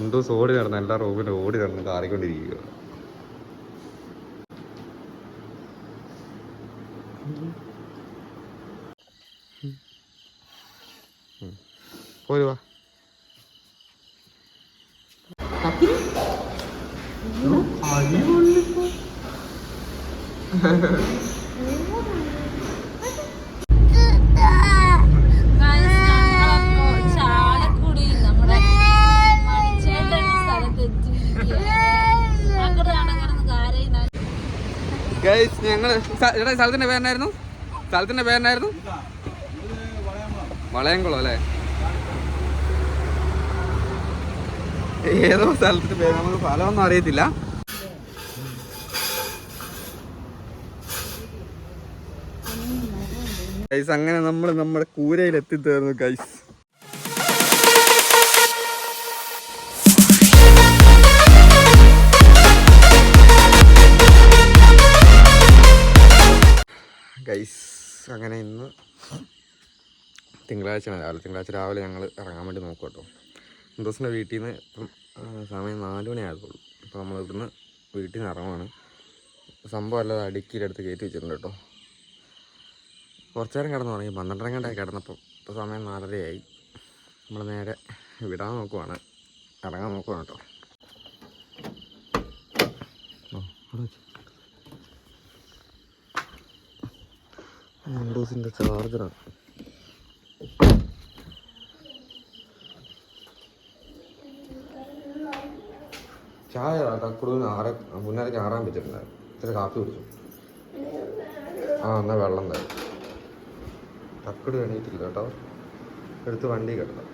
എന്തോ ഓടി നടന്ന് എല്ലാ റൂമിലും ഓടി നടന്ന് കാറിക്കൊണ്ടിരിക്കുക. പോയി വാ ചാലക്കുടി നമ്മുടെ മണിച്ചേട്ടൻ സ്ഥലത്ത് അങ്ങോട്ടാണ് കിടന്ന് കാരയുന്ന ഗൈസ് ഞങ്ങൾ സ്ഥ- എടാ സ്ഥലത്തിന്റെ പേരെന്നായിരുന്നു? സ്ഥലത്തിന്റെ പേരെന്നായിരുന്നു? വളയംകുളം അല്ലേ? ഏതോ സ്ഥലത്തിന്റെ പേര് നമുക്ക് സ്ഥലമൊന്നും അറിയത്തില്ല. ഗൈസ് അങ്ങനെ നമ്മൾ നമ്മുടെ കൂരയിൽ എത്തിത്തീർന്നു ഗൈസ് ഗൈസ് അങ്ങനെ ഇന്ന് തിങ്കളാഴ്ച രാവിലെ തിങ്കളാഴ്ച രാവിലെ ഞങ്ങൾ ഇറങ്ങാൻ വേണ്ടി നോക്കും കേട്ടോ. സന്തോഷിന്റെ വീട്ടിൽ നിന്ന് ഇപ്പം സമയം നാല് മണി ആയതുള്ളൂ. അപ്പോൾ നമ്മൾ ഇവിടുന്ന് വീട്ടിൽ നിന്ന് ഇറങ്ങുവാണ്. സംഭവം അല്ലാതെ അടുക്കിയിലെടുത്ത് കയറ്റി വെച്ചിട്ടുണ്ട് കേട്ടോ. കുറച്ച് നേരം കിടന്നു തുടങ്ങി പന്ത്രണ്ടര കണ്ടായി കിടന്നപ്പോൾ ഇപ്പോൾ സമയം നാലരയായി. നമ്മൾ നേരെ വിടാൻ നോക്കുവാണ്. ഇറങ്ങാൻ നോക്കുവാണ് കേട്ടോ. വിൻഡോസിന്റെ ചാർജറാണ് ചായ തക്കുടുവിന് ആറ് മുന്നേരക്ക് ആറാൻ പറ്റിട്ടുണ്ടായിരുന്നു ഇത്തിരി കാപ്പി കുടിച്ചു. ആ എന്നാൽ വെള്ളം തരും. തക്കട് എണീറ്റില്ല കേട്ടോ. എടുത്ത് വണ്ടി കിടന്നു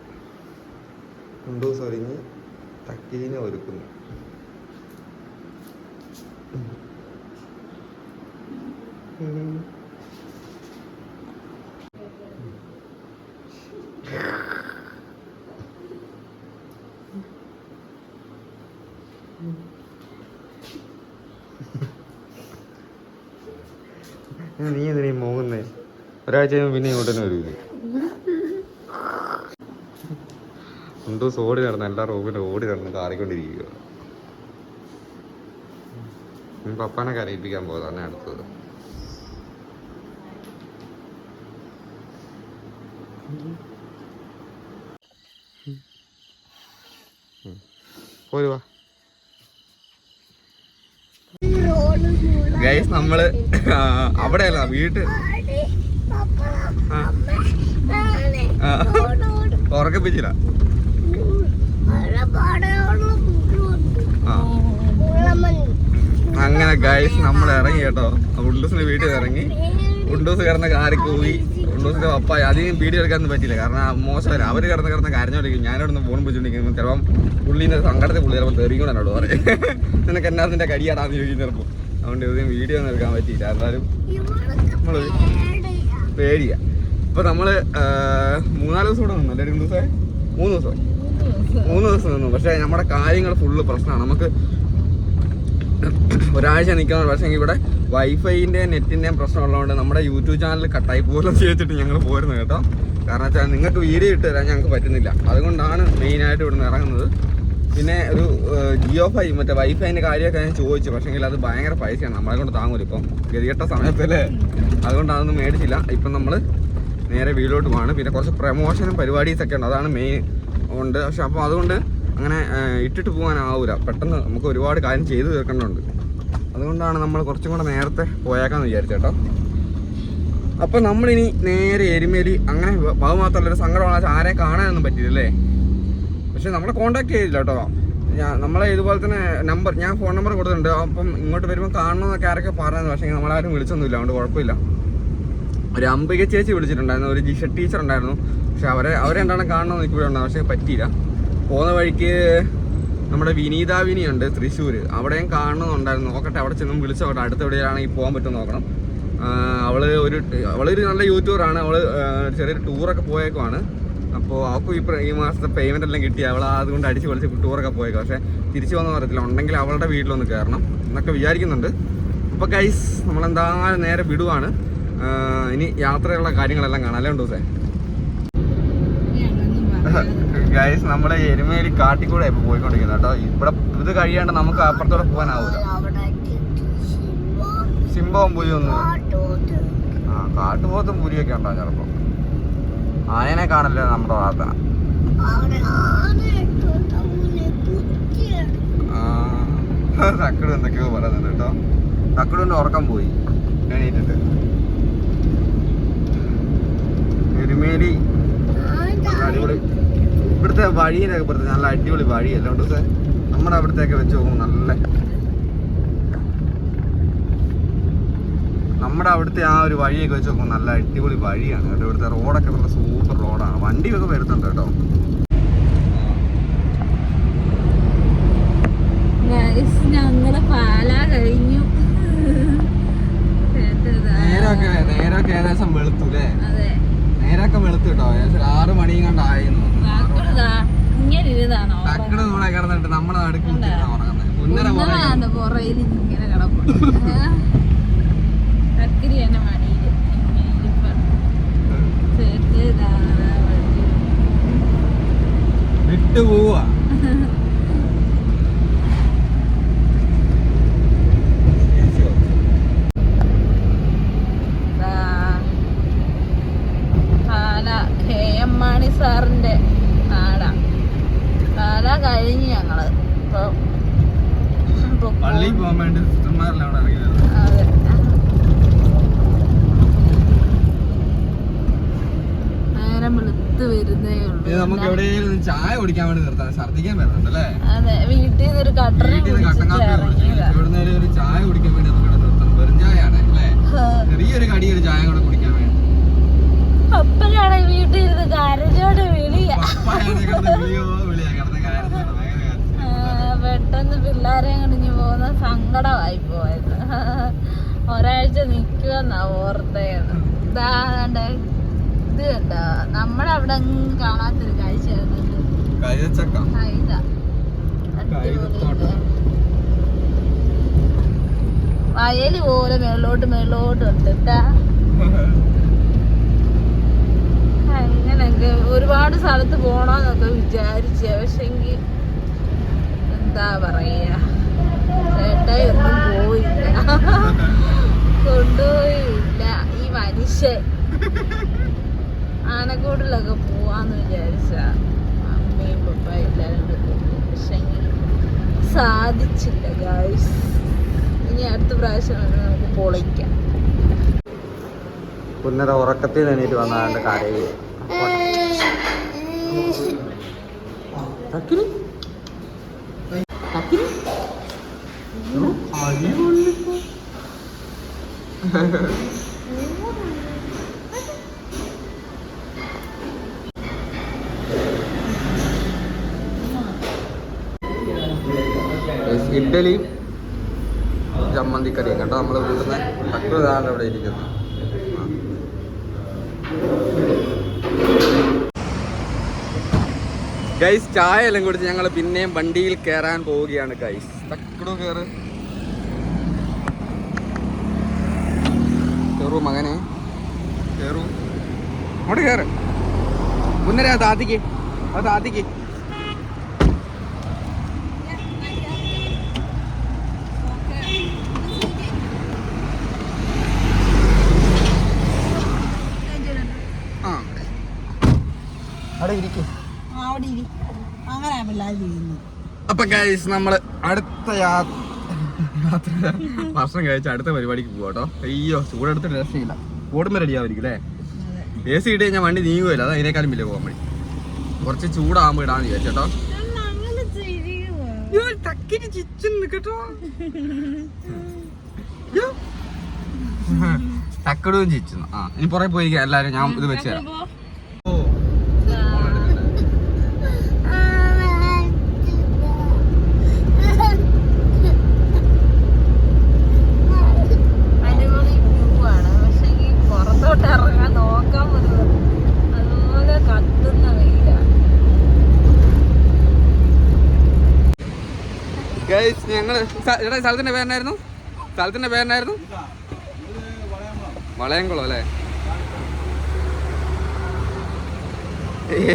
വിൻഡോസ് ഒരുങ്ങി തക്കീനെ ഒരുക്കുന്നു. ഉം. നീ ഈ മോങ്ങുന്നേ ഒരാഴ്ച പിന്നെ ഇങ്ങോട്ട് തന്നെ വരൂലേ ദിവസം ഓടി നടന്ന് എല്ലാ റൂമിലും ഓടി നടന്ന് കാറിക്കൊണ്ടിരിക്കുക. പപ്പാനെ കരയിപ്പിക്കാൻ പോയതാണ് അടുത്തത്. പോരുവാ ഗൈസ് നമ്മൾ അവിടെയല്ല വീട്ട്. ആ, ആ, ഉറക്കപ്പിച്ചില്ല അങ്ങനെ ഗൈസ് നമ്മൾ ഇറങ്ങി കേട്ടോ. ഉണ്ടൂസിന്റെ വീട്ടിൽ ഇറങ്ങി. ഉണ്ടൂസ് കിടന്ന കാറി പോയി ഉണ്ടൂസിന്റെ പപ്പ അധികം വീഡിയോ എടുക്കാൻ പറ്റില്ല കാരണം മോശമല്ല അവർ കിടന്ന് കിടന്ന് കരഞ്ഞോണ്ടിരിക്കും. ഞാനിവിടെ ഫോൺ വിളിച്ചോണ്ടിരിക്കുന്നു ചിലപ്പം പുള്ളീന്റെ സങ്കടത്തിൽ പുള്ളി ചിലപ്പോൾ തെറിയും എന്നോട് പറയും. നിനക്ക് എന്നാത്തിന്റെ കടിയാടാന്ന് ചോദിക്കും ചിലപ്പോൾ അതുകൊണ്ട് ഇതും വീഡിയോ ഒന്നും എടുക്കാൻ പറ്റിയില്ല. എന്നാലും നമ്മൾ പേടിയ. ഇപ്പൊ നമ്മൾ ആ, മൂന്നാൽ ദിവസം കൂടെ നിന്നു? അല്ലേ ദിവസമായി? മൂന്ന് ദിവസമായി. മൂന്ന് ദിവസം നിന്നു. പക്ഷെ നമ്മുടെ കാര്യങ്ങൾ ഫുള്ള് പ്രശ്നമാണ്. നമുക്ക് ഒരാഴ്ച നിൽക്കണം. പക്ഷേ ഇവിടെ വൈഫൈന്റെ നെറ്റിന്റെയും പ്രശ്നമുള്ളതുകൊണ്ട് നമ്മുടെ യൂട്യൂബ് ചാനൽ കട്ടായി പോലും ചെയ്തിട്ട് ഞങ്ങൾ പോരുന്നു കേട്ടോ. കാരണം വെച്ചാൽ നിങ്ങൾക്ക് വീഡിയോ ഇട്ട് തരാൻ ഞങ്ങൾക്ക് പറ്റുന്നില്ല. അതുകൊണ്ടാണ് മെയിനായിട്ട് ഇവിടുന്ന് ഇറങ്ങുന്നത്. പിന്നെ ഒരു ജിയോ ഫൈ മറ്റേ വൈഫൈന്റെ കാര്യമൊക്കെ ഞാൻ ചോദിച്ചു. പക്ഷേങ്കിൽ അത് ഭയങ്കര പൈസയാണ്. നമ്മളെ കൊണ്ട് താങ്ങൂല ഇപ്പം. ഗതികെട്ട സമയത്തല്ലേ? അതുകൊണ്ട് അതൊന്നും മേടിച്ചില്ല. ഇപ്പം നമ്മൾ നേരെ വീടിലോട്ട് പോവാണ്. പിന്നെ കുറച്ച് പ്രൊമോഷനും പരിപാടീസ് ഒക്കെ ഉണ്ട്. അതാണ് മെയിൻ ഉണ്ട്. പക്ഷെ അപ്പോൾ അതുകൊണ്ട് അങ്ങനെ ഇട്ടിട്ട് പോകാനാവൂല. പെട്ടെന്ന് നമുക്ക് ഒരുപാട് കാര്യം ചെയ്തു തീർക്കേണ്ടതുണ്ട്. അതുകൊണ്ടാണ് നമ്മൾ കുറച്ചും കൂടെ നേരത്തെ പോയേക്കാന്ന് വിചാരിച്ചേട്ടോ അപ്പോൾ നമ്മളിനി നേരെ എരുമേലി അങ്ങനെ അത് മാത്രമല്ല ഒരു സങ്കടമാണ് ആരെ കാണാനൊന്നും പറ്റില്ലല്ലേ? പക്ഷെ നമ്മളെ കോണ്ടാക്ട് ചെയ്തില്ല കേട്ടോ. ഞാൻ നമ്മളെ ഇതുപോലെ തന്നെ നമ്പർ ഞാൻ ഫോൺ നമ്പർ കൊടുത്തിട്ടുണ്ട്. അപ്പം ഇങ്ങോട്ട് വരുമ്പോൾ കാണണമെന്നൊക്കെ ആരൊക്കെ പറഞ്ഞത് പക്ഷേ നമ്മളാരും വിളിച്ചൊന്നുമില്ല. അതുകൊണ്ട് കുഴപ്പമില്ല. ഒരു അമ്പിക ചേച്ചി വിളിച്ചിട്ടുണ്ടായിരുന്നു. ഒരു ജിഷ ടീച്ചർ ഉണ്ടായിരുന്നു. പക്ഷെ അവരെ അവരെ എന്താണ് കാണണമെന്ന് എനിക്ക് ഇവിടെ പക്ഷേ പറ്റിയില്ല. പോകുന്ന വഴിക്ക് നമ്മുടെ വിനീതാവിനി ഉണ്ട് തൃശ്ശൂർ അവിടെയും കാണണമെന്നുണ്ടായിരുന്നു. നോക്കട്ടെ അവിടെ ചെന്നും വിളിച്ചു നോക്കട്ടെ. അടുത്ത എവിടെയാണെങ്കിൽ പോകാൻ പറ്റും നോക്കണം. അവൾ ഒരു അവളൊരു നല്ല യൂട്യൂബറാണ് അവൾ ചെറിയൊരു ടൂറൊക്കെ പോയേക്കുവാണ്. അപ്പോൾ അവൾക്കും ഈ ഈ മാസത്തെ പേയ്മെന്റ് എല്ലാം കിട്ടി. അവൾ അതുകൊണ്ട് അടിച്ച് പൊളിച്ച് ടൂറൊക്കെ പോയേക്കാം പക്ഷേ തിരിച്ചു വന്നു പറയത്തില്ല ഉണ്ടെങ്കിൽ അവളുടെ വീട്ടിലൊന്ന് കയറണം എന്നൊക്കെ വിചാരിക്കുന്നുണ്ട്. അപ്പോൾ ഗൈസ് നമ്മളെന്തായാലും നേരെ വിടുവാണ്. ഇനി യാത്രയുള്ള കാര്യങ്ങളെല്ലാം കാണാം. അല്ലേ ഉണ്ടോ സേ ഗൈസ് നമ്മുടെ എരുമേലി കാട്ടിക്കൂടെ ഇപ്പൊ പോയിക്കൊണ്ടിരിക്കുന്നത് കേട്ടോ. ഇവിടെ ഇത് കഴിയാണ്ട് നമുക്ക് അപ്പുറത്തോടെ പോകാനാവില്ല സിംഹവും പുലിയൊന്നും ആ കാട്ടുപോത്തും പുലിയൊക്കെ ഉണ്ടാവും ചിലപ്പോ? ആയനെ കാണില്ല നമ്മുടെ പ്രാർത്ഥന തക്കട് എന്തൊക്കെയോ പറയുന്നുണ്ട് കേട്ടോ. തക്കടുണ്ട് ഉറക്കം പോയി. എണീറ്റിട്ട്. എരുമേലി. അടിപൊളി. ഇവിടുത്തെ വഴിയിലൊക്കെ ഇവിടുത്തെ നല്ല അടിപൊളി വഴി. ഉണ്ട് സാർ നമ്മുടെ അവിടത്തേക്ക് വെച്ച് നോക്കുമ്പോൾ നല്ല നമ്മുടെ അവിടുത്തെ ആ ഒരു വഴിയൊക്കെ വെച്ച് നോക്കുമ്പോൾ നല്ല അടിപൊളി വഴിയാണ്. കേട്ടോ ഇവിടുത്തെ റോഡൊക്കെ നല്ല സൂപ്പർ റോഡാണ്. വണ്ടിയൊക്കെ വരുന്നുണ്ട് കേട്ടോ. ഞങ്ങളുടെ ഞങ്ങൾ പാല കഴിഞ്ഞു കേട്ടതാ. നേരമൊക്കെ നേരമൊക്കെ ഏകദേശം വെളുത്തു അല്ലേ അതെ നേരമൊക്കെ വെളുത്തു കേട്ടോ ഏകദേശം ഒരു ആറ് മണിയും കണ്ടായിരുന്നു വാക്കുള്ളതാ ഇങ്ങനെ ഇരുതാണോ തക്കട് ഇവിടെ കിടന്നിട്ട് നമ്മുടെ നടുക്ക് കുത്തിയിരുന്നാ ഉറങ്ങുന്നത് പുന്നര പോലെ ഉന്നതാണ് പുറയിൽ ഇങ്ങനെ കിടപ്പുണ്ട് കക്കിരി എന്നെ മടിയിൽ ഇങ്ങനെ ഇരിപ്പാണ്. ചേട്ടേതാ വണ്ടി. വിട്ടു പോവാ ദാ. പാല കെ സാറിന്റെ നാടാ. പാല കഴിഞ്ഞു ഞങ്ങൾ. ഇപ്പൊ ഇപ്പൊ പള്ളിയിൽ പോകാൻ വേണ്ടി സിസ്റ്റർമാരെല്ലാം അവിടെ അതെ. നേരം വെളുത്ത് വരുന്നേ ഇത് നമുക്ക് ഉള്ളൂ എവിടെയെങ്കിലും ചായ കുടിക്കാൻ വേണ്ടി അല്ലേ അതെ. വീട്ടിൽ നിന്ന് ഒരു കട്ടൻ കട്ടൻ ഇവിടുന്ന് ഒരു- ചായ കുടിക്കാൻ വേണ്ടി നമുക്ക് നിർത്തണം വെറും ചായയാണ് അല്ലേ? ചെറിയൊരു കടി ഒരു ചായ കൂടെ അപ്പഴാണ് വീട്ടിൽ ഇരുന്ന് കരഞ്ഞോട് വിളിയ. പെട്ടെന്ന് പിള്ളേരെ കണിഞ്ഞു പോകുന്ന സങ്കടമായി പോയത്. ഒരാഴ്ച നിക്കുവെന്നാ ഓർത്തേന്ന്. ഇതാ കണ്ട ഇത് കണ്ടോ? നമ്മടെ അവിടെ കാണാത്തൊരു കാഴ്ചയായിരുന്നു. വയൽ പോലെ മേളോട്ട് മേളോട്ട് ഉണ്ട് ട്ടാ. അങ്ങനൊക്കെ ഒരുപാട് സ്ഥലത്ത് പോണോന്നൊക്കെ വിചാരിച്ച. പക്ഷെങ്കി എന്താ പറയാ? ചേട്ടായി ഒന്നും പോയില്ല. കൊണ്ടുപോയില്ല. ഈ മനുഷ്യൻ ആനക്കൂടിലൊക്കെ പോവാന്ന് വിചാരിച്ച അമ്മയും പപ്പയും എല്ലാരും പക്ഷെങ്കിൽ സാധിച്ചില്ല ഗായ്സ് ഇനി അടുത്ത പ്രാവശ്യം നമുക്ക് പൊളിക്കാം. പുന്നര ഉറക്കത്തിൽ നിന്നിട്ട് വന്നതാണ്ട് കരയിൽ ഇഡ്ഡലി ചമ്മന്തിക്കറിയും കേട്ടോ നമ്മൾ വീട്ടിൽ നിന്ന് തക്കുതാണ് ഇവിടെ ഇരിക്കുന്നത് ഗൈസ് ചായ എല്ലാം കുടിച്ച് ഞങ്ങൾ പിന്നെയും വണ്ടിയിൽ കയറാൻ പോവുകയാണ് ഗൈസ് തക്കടു കയറ് കയറൂ മകനെ. കയറൂ അങ്ങോട്ട് കയറ് മുന്നര ആദ്യക്ക് അത് ആ. അവിടെ ഇരിക്കും. അവിടെ ഇരി. അങ്ങനെ പിള്ളേർ ചെയ്യുന്നു. അപ്പൊ ഗൈസ് നമ്മൾ അടുത്ത യാത്ര ഭക്ഷണം കഴിച്ച അടുത്ത പരിപാടിക്ക് പോവാട്ടോ അയ്യോ ചൂടെടുത്തിട്ട് രക്ഷയില്ല ഓടുമ്പോ റെഡി അല്ലേ എ സി ഇട്ട് കഴിഞ്ഞാൽ വണ്ടി നീങ്ങുമല്ലോ അത് അതിനേക്കാളും വലിയ പോകാൻ വേണ്ടി കുറച്ച് ചൂടാകുമ്പോ ഇടാന്ന് വിചാരിച്ചേട്ടോ അങ്ങനെ ചെയ്യുമോ തക്കടും ചിച്ചു ആ ഇനി പുറകെ പോയിരിക്കാം. എല്ലാരും ഞാൻ ഇത് വെച്ചു തരാം ഓ അടിപൊളി പൂവാണ് പക്ഷെ ഈ പുറത്തോട്ട് ഇറങ്ങാൻ നോക്കാൻ പറ്റുന്നത് അതുപോലെ കത്തുന്ന വെയിലാണ് ഈ സ്ഥലത്തിന്റെ പേരെന്നായിരുന്നു? സ്ഥലത്തിന്റെ പേരെന്നായിരുന്നു? വളയംകുളം അല്ലേ?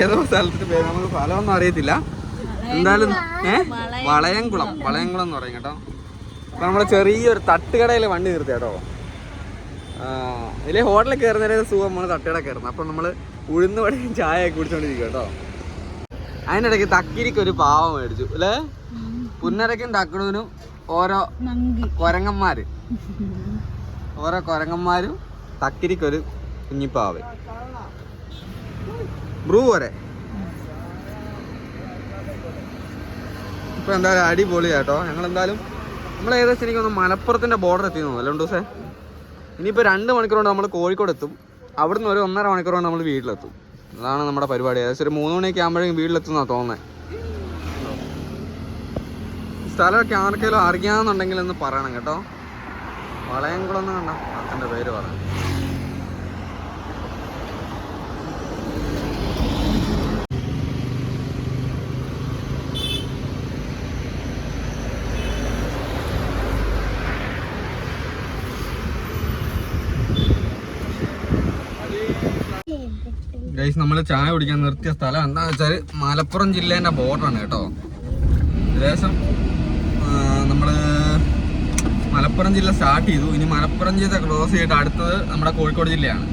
ഏതോ സ്ഥലത്തിന്റെ പേര് നമുക്ക് സ്ഥലമൊന്നും അറിയത്തില്ല. എന്തായാലും ഏ? വളയംകുളം. വളയംകുളം. എന്ന് പറയും കേട്ടോ. അപ്പൊ നമ്മൾ ചെറിയൊരു തട്ടുകടയിൽ വണ്ടി നിർത്തി കേട്ടോ. വലിയ ഹോട്ടലിൽ കയറുന്നതിന് സുഖം നമ്മൾ തട്ടുകട കയറുന്നത് അപ്പൊ നമ്മൾ ഉഴുന്ന് വടയും ചായ ഒക്കെ കുടിച്ചോണ്ടിരിക്കും കേട്ടോ. അതിനിടയ്ക്ക് തക്കിരിക്ക് ഒരു പാവം മേടിച്ചു. അല്ലേ? പുന്നരക്കും തക്കടൂനും ഓരോ കൊരങ്ങന്മാര്. ഓരോ കൊരങ്ങന്മാരും തക്കിരിക്കൊരു കുഞ്ഞിപ്പാവ്. ബ്രൂ പോരെ. ഇപ്പൊ എന്തായാലും അടിപൊളി കേട്ടോ ഞങ്ങൾ എന്തായാലും നമ്മൾ ഏകദേശം എനിക്കൊന്ന് മലപ്പുറത്തിന്റെ ബോർഡർ എത്തി തോന്നുന്നു. അല്ലേ ദിവസേ ഇനിയിപ്പോൾ രണ്ട് മണിക്കൂർ കൊണ്ട് നമ്മൾ കോഴിക്കോട് എത്തും. അവിടുന്ന് ഒരു ഒന്നര മണിക്കൂർ കൊണ്ട് നമ്മൾ വീട്ടിലെത്തും. അതാണ് നമ്മുടെ പരിപാടി. ഏകദേശം ഒരു മൂന്ന് മണിയൊക്കെ ആകുമ്പോഴേക്കും വീട്ടിലെത്തുന്നതാണ് തോന്നുന്നത് സ്ഥലമൊക്കെ ആർക്കെങ്കിലും അറിയാമെന്നുണ്ടെങ്കിൽ ഒന്ന് പറയണം കേട്ടോ. വളയംകുളം എന്ന് കണ്ട അച്ഛന്റെ പേര് പറഞ്ഞു ഗൈസ് നമ്മൾ ചായ കുടിക്കാൻ നിർത്തിയ സ്ഥലം എന്താണെന്ന് വെച്ചാൽ മലപ്പുറം ജില്ലേന്റെ ബോർഡറാണ് കേട്ടോ. ഏകദേശം മലപ്പുറം ജില്ല സ്റ്റാർട്ട് ചെയ്തു. ഇനി മലപ്പുറം ജില്ല ക്രോസ് ചെയ്തിട്ട് അടുത്തത് നമ്മുടെ കോഴിക്കോട് ജില്ലയാണ്.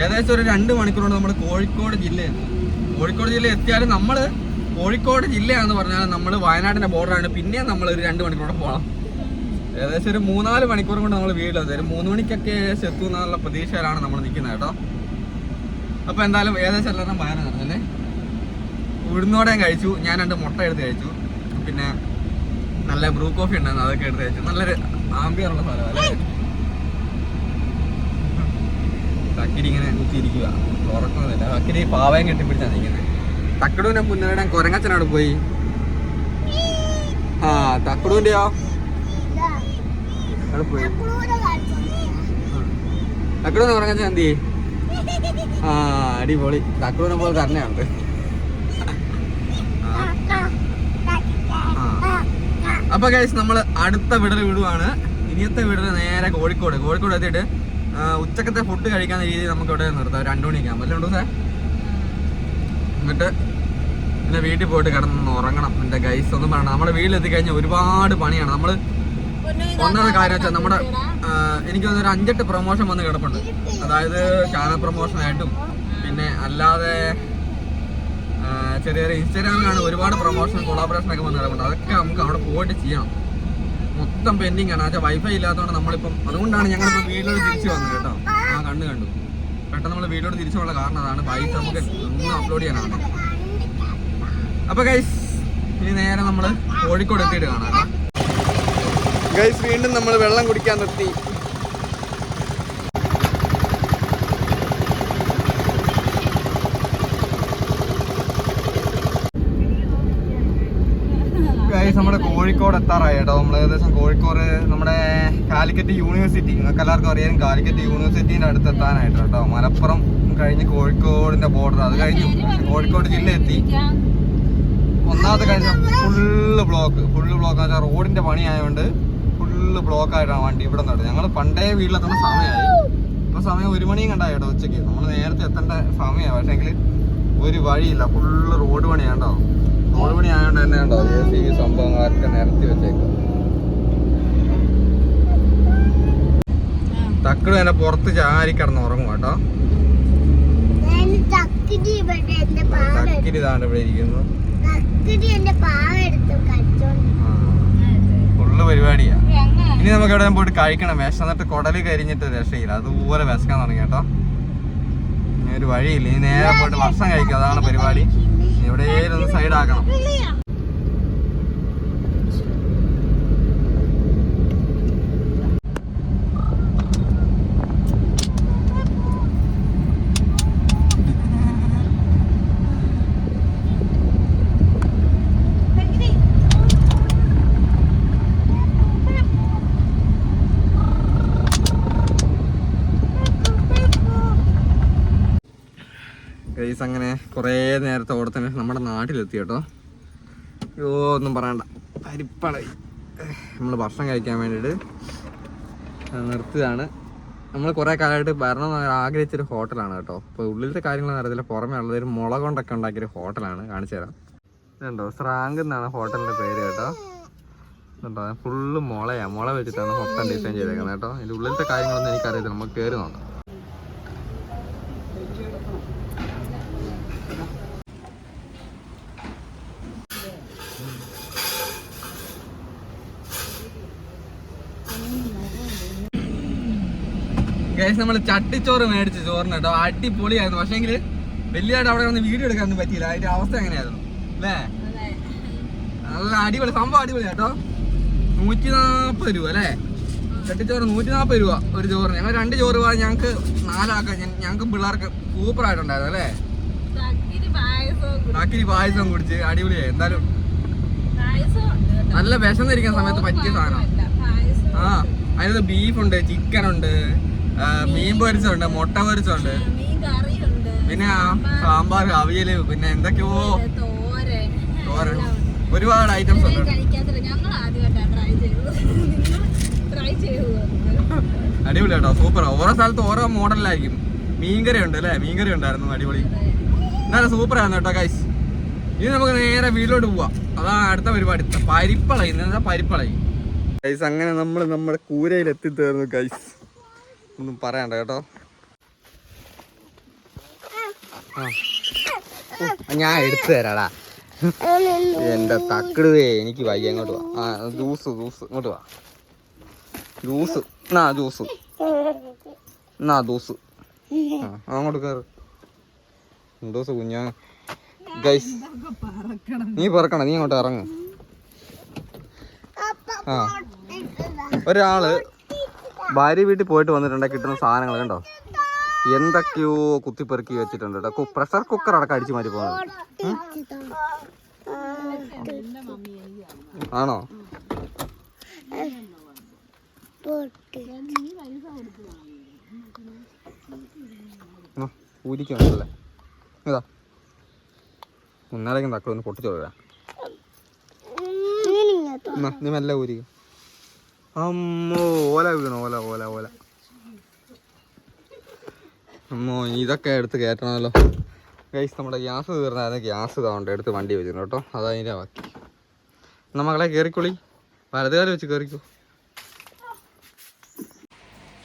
ഏകദേശം ഒരു രണ്ട് മണിക്കൂർ കൊണ്ട് നമ്മൾ കോഴിക്കോട് ജില്ലയാണ്. കോഴിക്കോട് ജില്ല എത്തിയാലും നമ്മൾ കോഴിക്കോട് ജില്ലയാണെന്ന് പറഞ്ഞാൽ നമ്മൾ വയനാടിന്റെ ബോർഡറാണ് പിന്നെയും നമ്മൾ ഒരു രണ്ട് മണിക്കൂറോടെ പോകണം ഏകദേശം ഒരു മൂന്നാൽ മണിക്കൂർ കൊണ്ട് നമ്മൾ വീട്ടിലെത്തി ഒരു മൂന്ന് മണിക്കൊക്കെ ഏകദേശം എത്തും പ്രതീക്ഷയിലാണ് നമ്മൾ നിൽക്കുന്നത് കേട്ടോ. അപ്പോൾ എന്തായാലും ഏകദേശം എല്ലാവരും വയനാട് നടന്നല്ലേ? ഉഴുന്നോടെ കഴിച്ചു. ഞാൻ രണ്ട് മുട്ട എടുത്ത് കഴിച്ചു. പിന്നെ നല്ല ബ്രൂ കോഫി ഉണ്ടായിരുന്നു. അതൊക്കെ എടുത്ത് കഴിച്ചു. നല്ലൊരു ആംബിയറുള്ള സ്ഥലം അല്ലേ? തക്കിരി ഇങ്ങനെ കുത്തിയിരിക്കുക. ഉറക്കുന്നില്ല തക്കിരി പാവയും കെട്ടിപ്പിടിച്ചാണ് നിൽക്കുന്നത്. തക്കടൂനെ മുന്നേടാൻ കൊരങ്ങച്ചനോട് പോയി. ആ തക്കടൂന്റെയോ പോയി. തക്കടൂന്ന് കൊരങ്ങച്ചൻ എന്ത് ആ അടിപൊളി. തക്കടൂനെ പോലെ തന്നെയുണ്ട് അപ്പൊ ഗൈസ് നമ്മൾ അടുത്ത വിടൽ വിടുവാണ്. ഇനിയത്തെ വിടൽ നേരെ കോഴിക്കോട്. കോഴിക്കോട് എത്തിയിട്ട് ഉച്ചക്കത്തെ ഫുഡ് കഴിക്കാൻ രീതിയിൽ നമുക്ക് ഇവിടെ നിർത്താം രണ്ടു മണിക്ക് ആകുമ്പോൾ രണ്ടു സാർ എന്നിട്ട് പിന്നെ വീട്ടിൽ പോയിട്ട് കിടന്ന് ഉറങ്ങണം. എന്റെ ഗൈസ് ഒന്നും പറയണം നമ്മുടെ വീട്ടിലെത്തി കഴിഞ്ഞാൽ ഒരുപാട് പണിയാണ്. നമ്മൾ ഒന്നാമത്തെ കാര്യം വെച്ചാൽ നമ്മുടെ എനിക്ക് ഒരു അഞ്ചെട്ട് പ്രൊമോഷൻ വന്ന് കിടപ്പുണ്ട്. അതായത് ചാനൽ പ്രൊമോഷൻ ആയിട്ടും പിന്നെ അല്ലാതെ ചെറിയ ചെറിയ ഇൻസ്റ്റാഗ്രാമിലാണ് ഒരുപാട് പ്രൊമോഷൻ കൊളാബറേഷൻ ഒക്കെ വന്ന് കിടക്കുന്നത് അതൊക്കെ നമുക്ക് അവിടെ പോയിട്ട് ചെയ്യണം. മൊത്തം പെൻഡിങ് ആണ്. ആച്ചാ വൈഫൈ ഇല്ലാത്തതുകൊണ്ട് നമ്മളിപ്പം അതുകൊണ്ടാണ് ഞങ്ങൾ ഞങ്ങളിപ്പോൾ വീട്ടിലോട്ട് തിരിച്ചു വന്നത് കേട്ടോ. ആ കണ്ണ് കണ്ടു. പെട്ടെന്ന് നമ്മൾ വീട്ടിലോട്ട് തിരിച്ചു കാരണം അതാണ്. ബൈക്ക് നമുക്ക് ഒന്നും അപ്ലോഡ് ചെയ്യാനാണ്. അപ്പൊ ഗൈസ് ഇനി നേരെ നമ്മൾ കോഴിക്കോട് എത്തിയിട്ട് കാണാം. ഗൈസ് വീണ്ടും നമ്മൾ വെള്ളം കുടിക്കാൻ നിർത്തി ഗൈസ് നമ്മുടെ കോഴിക്കോട് എത്താറായി കേട്ടോ. നമ്മൾ ഏകദേശം കോഴിക്കോട് നമ്മുടെ കാലിക്കറ്റ് യൂണിവേഴ്സിറ്റി. നിങ്ങൾക്ക് എല്ലാവർക്കും അറിയാം കാലിക്കറ്റ് യൂണിവേഴ്സിറ്റീന്റെ അടുത്ത് എത്താനായിട്ട് കേട്ടോ. മലപ്പുറം കഴിഞ്ഞ് കോഴിക്കോടിന്റെ ബോർഡർ അത് കഴിഞ്ഞു. കോഴിക്കോട് ജില്ല എത്തി ഒന്നാമത്തെ കഴിഞ്ഞ ഫുള്ള് ബ്ലോക്ക് ഫുള്ള് ബ്ലോക്ക് വെച്ചാൽ റോഡിന്റെ പണി ആയതുകൊണ്ട് ഫുള്ള് ബ്ലോക്ക് ആയിട്ടാണ് വണ്ടി ഇവിടെ നിന്ന് ഞങ്ങൾ പണ്ടേ വീട്ടിലെത്തുന്ന സമയമായി ഇപ്പോൾ സമയം ഒരു മണിയും കണ്ടായി കേട്ടോ ഉച്ചയ്ക്ക്. നമ്മൾ നേരത്തെ എത്തേണ്ട സമയമാണ് പക്ഷേങ്കിൽ ഒരു വഴിയില്ല. ഫുള്ള് റോഡ് പണിയാണ്ടോ റോഡ് മണി ആയതുകൊണ്ട് തന്നെ ഉണ്ടോ എ സി സംഭവങ്ങളൊക്കെ നിരത്തി വെച്ചേക്കും തക്കട് തന്നെ പുറത്ത് ചാരി കിടന്ന് ഉറങ്ങും കേട്ടോ. തക്കിരി ഇതാണ്ട് ഇവിടെ ഇരിക്കുന്നു. ഫുള്ള് പരിപാടിയാ. ഇനി നമുക്ക് എവിടെ പോയിട്ട് കഴിക്കണം. വിശന്നിട്ട് കുടൽ കരിഞ്ഞിട്ട് രക്ഷയില്ല. അതുപോലെ വിശക്കാൻ തുടങ്ങി കേട്ടോ. ഇനി ഒരു വഴിയില്ല. ഇനി നേരെ പോയിട്ട് ഭക്ഷണം കഴിക്കുക. അതാണ് പരിപാടി. എവിടെയെങ്കിലും ഒന്ന് സൈഡ് ഗൈസ് അങ്ങനെ കുറേ നേരത്തെ ഓടത്തിന് നമ്മുടെ നാട്ടിലെത്തി കേട്ടോ. അയ്യോ ഒന്നും പറയണ്ട. പരിപ്പളായി നമ്മൾ ഭക്ഷണം കഴിക്കാൻ വേണ്ടിയിട്ട് നിർത്തിയതാണ്. നമ്മൾ കുറേ കാലമായിട്ട് വരണം ആഗ്രഹിച്ചൊരു ഹോട്ടലാണ് കേട്ടോ. അപ്പോൾ ഉള്ളിലത്തെ കാര്യങ്ങളൊന്നും അറിയത്തില്ല. പുറമേ ഉള്ളത് ഒരു മുള കൊണ്ടൊക്കെ ഉണ്ടാക്കിയൊരു ഹോട്ടലാണ് കാണിച്ചു തരാം. ഇതുണ്ടോ? സ്രാങ്ക് എന്നാണ് ഹോട്ടലിന്റെ പേര് കേട്ടോ. ഇതുണ്ടോ? ഫുള്ള് മുളയാ. മുള വെച്ചിട്ടാണ് ഹോട്ടൽ ഡിസൈൻ ചെയ്തേക്കുന്നത് കേട്ടോ. ഇതിന്റെ ഉള്ളിലത്തെ കാര്യങ്ങളൊന്നും എനിക്കറിയത്തില്ല. നമുക്ക് കയറി നോക്കാം. ഗൈസ് നമ്മൾ ചട്ടിച്ചോറ് മേടിച്ച് ചോറിന് കേട്ടോ. അടിപൊളിയായിരുന്നു. പക്ഷേങ്കിൽ വലിയതായിട്ട് അവിടെ വന്ന് വീഡിയോ എടുക്കാനൊന്നും പറ്റിയില്ല. അതിന്റെ അവസ്ഥ എങ്ങനെയായിരുന്നു? അല്ലേ? നല്ല അടിപൊളി. സംഭവം അടിപൊളി കേട്ടോ. നൂറ്റി നാൽപ്പത് രൂപ അല്ലേ? ചട്ടിച്ചോറ് നൂറ്റി നാൽപ്പത് രൂപ ഒരു ചോറ് ഞങ്ങൾ രണ്ട് ചോറ് പോകാൻ ഞങ്ങൾക്ക് നാലാക്കാം. ഞങ്ങൾക്ക് പിള്ളേർക്ക് സൂപ്പർ ആയിട്ടുണ്ടായിരുന്നു അല്ലേ? ബാക്കി പായസം കുടിച്ച്. അടിപൊളിയായി. എന്തായാലും. നല്ല വിശന്നിരിക്കുന്ന സമയത്ത് പറ്റിയ സാധനം ആ അതിനകത്ത് ബീഫുണ്ട് ചിക്കൻ ഉണ്ട് മീൻ പൊരിച്ചുണ്ട് മുട്ട പൊരിച്ചുണ്ട് പിന്നെ സാമ്പാർ. അവിയൽ പിന്നെ എന്തൊക്കെയോ. തോരൻ. ഒരുപാട് ഐറ്റംസ് ഉണ്ട്. അടിപൊളി കേട്ടോ സൂപ്പർ ഓരോ സ്ഥലത്ത് ഓരോ മോഡലിലായിരിക്കും മീൻകറി ഉണ്ട് അല്ലേ? മീൻകറി ഉണ്ടായിരുന്നു അടിപൊളി. എന്നാലും സൂപ്പർ ആയിരുന്നു കേട്ടോ കൈസ് ഇനി നമുക്ക് നേരെ വീട്ടിലോട്ട് പോവാം. അതാ അടുത്ത പരിപാടി. പരിപ്പളയി പരിപ്പളയി? കൈസ് അങ്ങനെ നമ്മൾ നമ്മുടെ കൂരയിൽ എത്തിത്തീർന്നു ഗൈസ് ഒന്നും പറയണ്ട കേട്ടോ. ഞാൻ എടുത്തു തരാടാ. എന്റെ തക്കിടുവേ എനിക്ക് വയ്യ അങ്ങോട്ട് വാ. ആ ജ്യൂസ് ജ്യൂസ് ഇങ്ങോട്ട് വാ. ജ്യൂസ് എന്നാ ജ്യൂസ്. എന്നാ ജ്യൂസ്. അങ്ങോട്ട് കയറ് ജ്യൂസ് കുഞ്ഞാ. ഗൈസ് നീ പറക്കണ നീ അങ്ങോട്ട് ഇറങ്ങ്. ആ. ഒരാൾ ഭാര്യ വീട്ടിൽ പോയിട്ട് വന്നിട്ടുണ്ട് കിട്ടുന്ന സാധനങ്ങൾ കണ്ടോ? എന്തൊക്കെയോ കുത്തിപ്പെറുക്കി വെച്ചിട്ടുണ്ട് കേട്ടോ. പ്രഷർ കുക്കർ അടക്കം അടിച്ചു മാറ്റി പോകുന്നത്? ആണോ? ആ, ഊരിക്കുണ്ടല്ലേ ഇതാ. മുന്നാലേക്കും തക്കളൊന്ന് പൊട്ടിച്ചോളാം നീ മെല്ലെ ഊരിക്കും. അമ്മോ ഓല വീണു ഓല ഓല ഓല. അമ്മോ ഇതൊക്കെ എടുത്ത് കയറ്റണമല്ലോ. ഗൈസ് നമ്മുടെ ഗ്യാസ് തീർന്നായിരുന്നു. ഗ്യാസ് ഇതാവണ്ട എടുത്ത് വണ്ടി വെച്ചിരുന്നു കേട്ടോ. അതതിന്റെ ബാക്കി. നമ്മളെ മകളെ കയറിക്കൊളി വലതുകാലം വെച്ച് കയറിക്കോ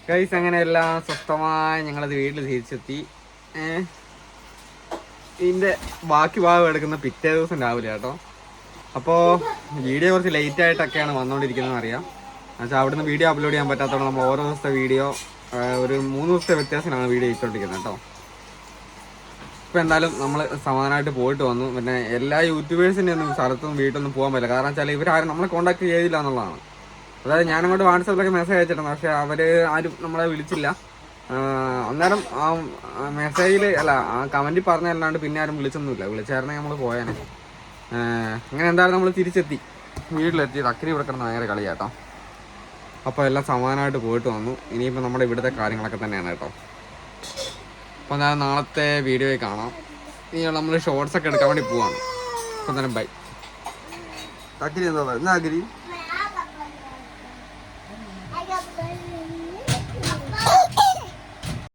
ഗൈസ് അങ്ങനെയെല്ലാം സ്വസ്ഥമായി ഞങ്ങളത് വീട്ടിൽ തിരിച്ചെത്തി. ഇതിന്റെ ബാക്കി ഭാഗം എടുക്കുന്ന പിറ്റേ ദിവസം രാവിലെ കേട്ടോ. അപ്പോൾ വീഡിയോ കുറച്ച് ലേറ്റായിട്ടൊക്കെയാണ് വന്നുകൊണ്ടിരിക്കുന്നതെന്ന് വന്നുകൊണ്ടിരിക്കുന്നത് അറിയാം എന്നുവെച്ചാൽ അവിടുന്ന് വീഡിയോ അപ്ലോഡ് ചെയ്യാൻ പറ്റാത്തതുകൊണ്ട് നമ്മൾ ഓരോ ദിവസത്തെ വീഡിയോ ഒരു മൂന്ന് ദിവസത്തെ വ്യത്യാസത്തിലാണ് വീഡിയോ ഇട്ടുകൊണ്ടിരിക്കുന്നത് കേട്ടോ. ഇപ്പം എന്തായാലും നമ്മൾ സമാധാനമായിട്ട് പോയിട്ട് വന്നു. പിന്നെ എല്ലാ യൂട്യൂബേഴ്സിന്റെ ഒന്നും സ്ഥലത്തൊന്നും വീട്ടൊന്നും പോകാൻ പറ്റില്ല. കാരണം വെച്ചാൽ ഇവരാരും നമ്മളെ കോൺടാക്ട് ചെയ്തില്ല എന്നുള്ളതാണ്. അതായത് ഞാനങ്ങോട്ട് വാട്സാപ്പിലൊക്കെ മെസ്സേജ് അയച്ചിട്ടുണ്ട്. പക്ഷേ അവർ ആരും നമ്മളെ വിളിച്ചില്ല. അന്നേരം ആ മെസ്സേജിൽ അല്ല ആ കമന്റിൽ പറഞ്ഞല്ലാണ്ട് പിന്നെ ആരും വിളിച്ചൊന്നുമില്ല. വിളിച്ചായിരുന്നെങ്കിൽ നമ്മൾ പോയേനെ. അങ്ങനെ എന്തായാലും നമ്മൾ തിരിച്ചെത്തി. വീട്ടിലെത്തി. തക്കരി കിടന്ന് ഭയങ്കര കളിയാട്ടോ അപ്പോൾ എല്ലാം സമാധാനമായിട്ട് പോയിട്ട് വന്നു. ഇനിയിപ്പോൾ നമ്മുടെ ഇവിടുത്തെ കാര്യങ്ങളൊക്കെ തന്നെയാണ് കേട്ടോ. അപ്പോൾ ഞാൻ നാളത്തെ വീഡിയോയിൽ കാണാം. ഇനി നമ്മൾ ഷോർട്സ് ഒക്കെ എടുക്കാൻ വേണ്ടി പോവാണ്. അപ്പോൾ തന്നെ ബൈ അഗ്രി എന്താ എന്നാ അക്കിരി